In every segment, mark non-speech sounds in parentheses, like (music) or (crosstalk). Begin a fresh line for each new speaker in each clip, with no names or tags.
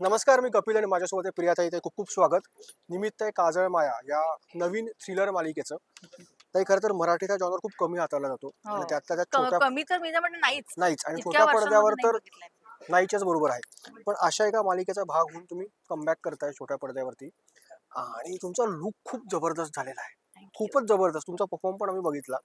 नमस्कार मी कपिल आणि माझ्यासोबत आहे प्रियाताई इथे खूप खूप स्वागत. निमित्त आहे काजळ माया या नवीन थ्रिलर मालिकेचं. ताई खरं तर मराठीचा जॉनर खूप कमी हाताळला जातो. आणि
हो.
त्यातल्या त्यात छोट्या
कमी तर मी तर म्हणते नाहीच.
नाहीच. आणि छोट्या पडद्यावर
नाही
तर. नाहीच्याच बरोबर आहे. पण अशा एका मालिकेचा भाग होऊन तुम्ही कमबॅक करताय छोट्या पडद्यावरती. आणि तुमचा लुक खूप जबरदस्त झालेला आहे. खूपच जबरदस्त. तुमचा परफॉर्म पण आम्ही बघितला.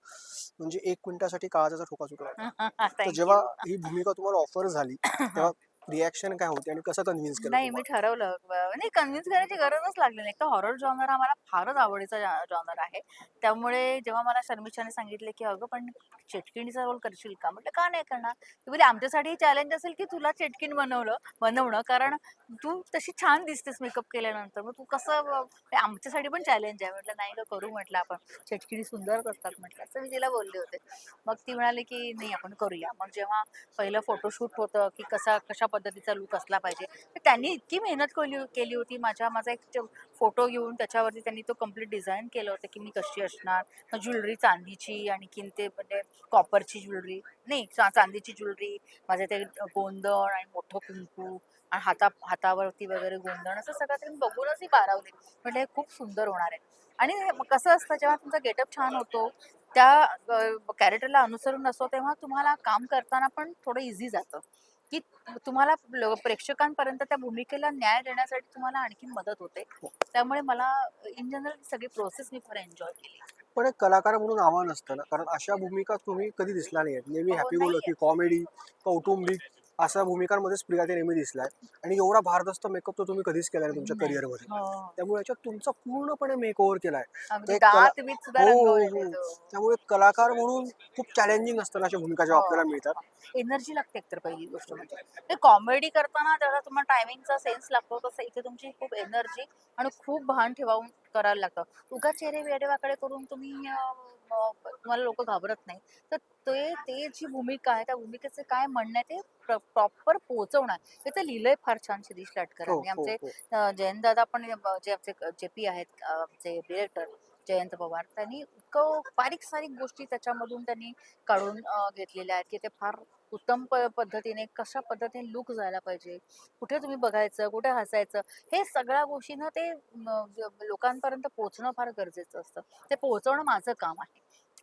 म्हणजे एक मिनिटासाठी काळजाचा ठोका चुकला (laughs)
Thank
जेव्हा. ही भूमिका तुम्हाला ऑफर झाली (laughs) तेव्हा रिॲक्शन काय होती आणि कसं कन्व्हिन्स केलं
नाही मी ठरवलं. ब- नाही कन्व्हिन्स करायची गरजच लागली नाही. तर हॉरर जॉनर हा मला फारच आवडीचा जॉनर आहे. त्यामुळे जेव्हा मला शर्मिष्ठाने सांगितले की अगं पण चेटकिणीचा रोल करशील का? म्हटलं का नाही करणार? ती बोली आमच्यासाठी चॅलेंज असेल की तुला चेटकिन बनवलं बनवणं. कारण तू तशी छान दिसतेस मेकअप केल्यानंतर. मग तू कसं ब- हे आमच्यासाठी पण चॅलेंज आहे. म्हटलं नाही ग करू म्हटलं आपण. चेटकिणी सुंदरच असतात म्हटलं. असं मी तिला बोलले होते. मग ती म्हणाली की नाही आपण करूया. मग जेव्हा पहिलं फोटोशूट होतं की कसा कशा पद्धतीचा लुक असला पाहिजे. तर त्यांनी इतकी मेहनत केली केली होती. माझ्या माझा एक फोटो घेऊन त्याच्यावरती त्यांनी तो कंप्लीट डिझाईन केलं होतं की मी कशी असणार. ज्वेलरी चांदीची आणखीन ते म्हणजे कॉपरची ज्वेलरी. नाही चांदीची ज्वेलरी. माझ्या ते गोंधळ आणि मोठं कुंकू आणि हाता हातावरती वगैरे गोंधळ. असं सगळं तरी बघूनच ही बारावले. म्हटलं हे खूप सुंदर होणार आहे. आणि कसं असतं जेव्हा तुमचा गेटअप छान होतो त्या कॅरेक्टरला अनुसरून असतो तेव्हा तुम्हाला काम करताना पण थोडं इझी जातं. की तुम्हाला प्रेक्षकांपर्यंत त्या भूमिकेला न्याय देण्यासाठी तुम्हाला आणखी मदत होते. त्यामुळे मला इन जनरल सगळी प्रोसेस मी फार एन्जॉय केली.
पण एक कलाकार म्हणून आव्हान असतं ना. कारण अशा भूमिका तुम्ही कधी दिसला नाही नेहमी
हो,
हॅपी. गोल की कॉमेडी कौटुंबिक अशा भूमिकांमध्येच प्रिया ते नेहमी दिसलाय आणि एवढा भारदस्त मेकअप तर तुम्ही कधीच केला नाही तुमच्या. करिअरमध्ये
हो.
त्यामुळे याच्यात तुमचा पूर्णपणे मेक ओव्हर केलाय ते हो, हो.
तो.
त्यामुळे कलाकार म्हणून खूप चॅलेंजिंग असतं ना अशा भूमिका जेव्हा
हो.
आपल्याला मिळतात
एनर्जी लागते एकतर पहिली गोष्ट म्हणजे ते कॉमेडी करताना तेवढा तुम्हाला टायमिंगचा सेन्स लागतो तसं इथे तुमची खूप एनर्जी आणि खूप भान ठेवावून करायला लागतं उगा चेहरे वेडेवाकडे करून तुम्ही तुम्हाला लोक घाबरत नाही तर ते ते जी भूमिका आहे त्या भूमिकेचे काय म्हणणं आहे ते प्रॉपर पोहोचवणार हे तर लिहिलंय फार छान शिरीष
हो,
लाटकरांनी
हो,
आमचे
हो.
जयंत दादा पण जे आमचे जे पी आहेत आमचे डिरेक्टर जयंत पवार त्यांनी इतकं बारीक सारीक गोष्टी त्याच्यामधून त्यांनी काढून घेतलेल्या आहेत की ते फार उत्तम प- पद्धतीने कशा पद्धतीने लुक जायला पाहिजे? कुठे तुम्ही बघायचं? कुठे हसायचं? हे सगळ्या गोष्टीनं ते लोकांपर्यंत पोहोचणं फार गरजेचं असतं. ते पोहोचवणं माझं काम आहे.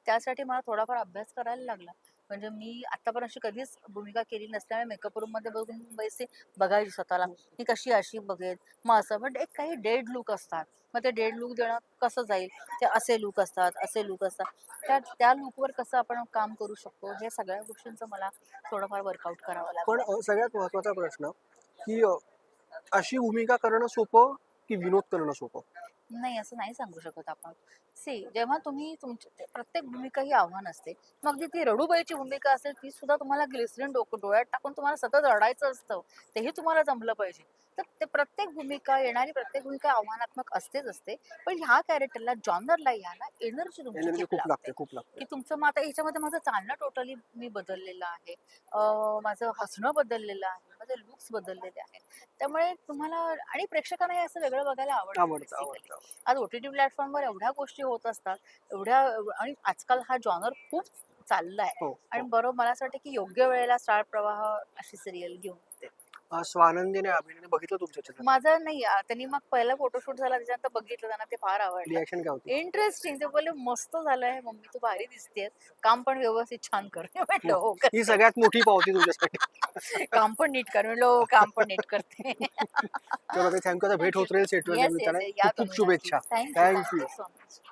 त्यासाठी मला थोडाफार अभ्यास करायला लागला. म्हणजे मी आतापर्यंत अशी कधीच भूमिका केली नसल्यामुळे मेकअप रूममध्ये बघून बैसे बघायची स्वतःला. मी कशी अशी बघेल मग असं. बट एक काही डेड लुक असतात. मग ते डेड लुक देणं कसं जाईल? ते असे लुक असतात असे लुक असतात. त्या त्या लुकवर कसं आपण काम करू शकतो? हे सगळ्या गोष्टींचं मला थोडंफार वर्कआउट करावं
पण
लागतं
सगळ्यात महत्त्वाचा प्रश्न की अशी भूमिका करणं सोपं की विनोद करणं सोपं?
नाही असं नाही सांगू शकत आपण. सी जेव्हा तुम्ही तुमची प्रत्येक भूमिका ही आव्हान असते. मग अगदी ती रडूबाईची भूमिका असेल ती सुद्धा तुम्हाला ग्लिसरीन डोकं डोळ्यात टाकून तुम्हाला सतत रडायचं असतं. तेही तुम्हाला जमलं पाहिजे. तर ते प्रत्येक भूमिका येणारी प्रत्येक भूमिका आव्हानात्मक असतेच असते. पण ह्या कॅरेक्टरला जॉनरला याला एनर्जी तुमची खूप लागते?
लागते खूप लागते.
की तुमचं मग आता ह्याच्यामध्ये माझं चालणं टोटली मी बदललेलं आहे. अं, माझं हसणं बदललेलं आहे. माझे लुक्स बदललेले आहेत. त्यामुळे तुम्हाला आणि प्रेक्षकांना हे असं वेगळं बघायला आवडतं आज ओ टी टी प्लॅटफॉर्मवर एवढ्या गोष्टी होत असतात एवढ्या आणि आजकाल हा जॉनर खूप चाललाय.
हो
आणि
हो.
बरोबर मला असं वाटतं की योग्य वेळेला स्टार प्रवाह अशी सिरियल घेऊन
स्वानंदीने अभिनय बघितलं तुमच्या चित्रात?
माझं नाही आ, त्यांनी मग पहिला फोटोशूट झाला त्याच्यानंतर बघितलं त्यांना ते फार आवडलं.
रिॲक्शन काय होती?
इंटरेस्टिंग ते बोलले मस्त झालंय मम्मी तू भारी दिसतेस. काम पण व्यवस्थित छान कर. मी म्हटलं हो
ही सगळ्यात मोठी पावती तुमच्यासाठी. (laughs)
काम पण नीट कर. म्हणलं हो काम पण नीट करते. (laughs)
चलो थँक्यू आता भेट होत राहील सेटवर निमित्ताने खूप खूप शुभेच्छा. Thank you
you. so much.